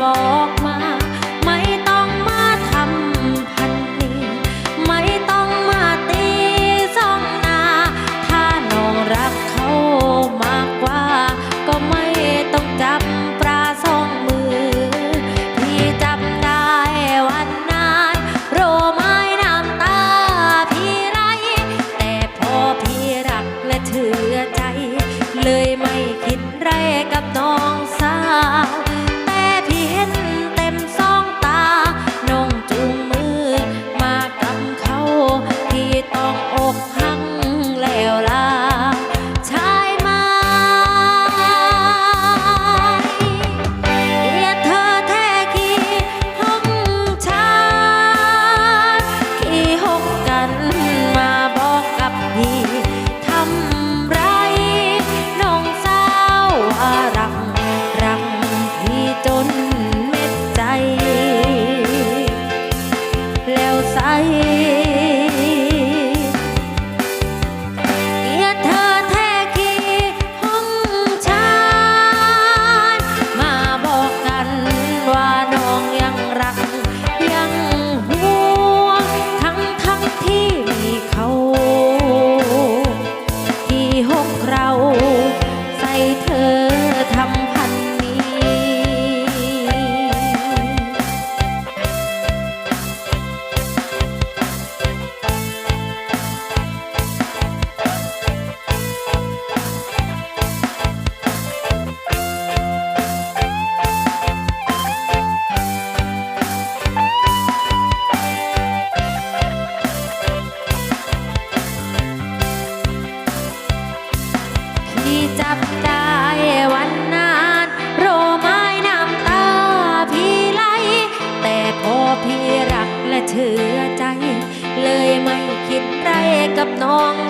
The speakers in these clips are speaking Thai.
บอกมา ไม่ต้องมาทำพันนีไม่ต้องมาตีสองนา ถ้าน้องรักเขามากกว่า ก็ไม่ต้องจับปลาสองมือ พี่จับได้วันนายโรไม้น้ำตาพี่ไร แต่พอพี่รักและเถือใจเลยมา อง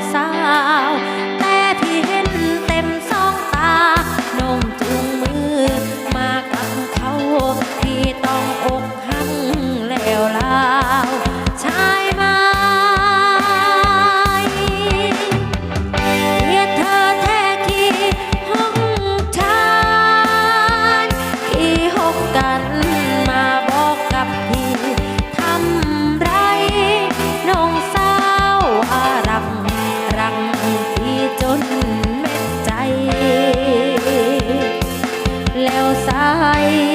ใส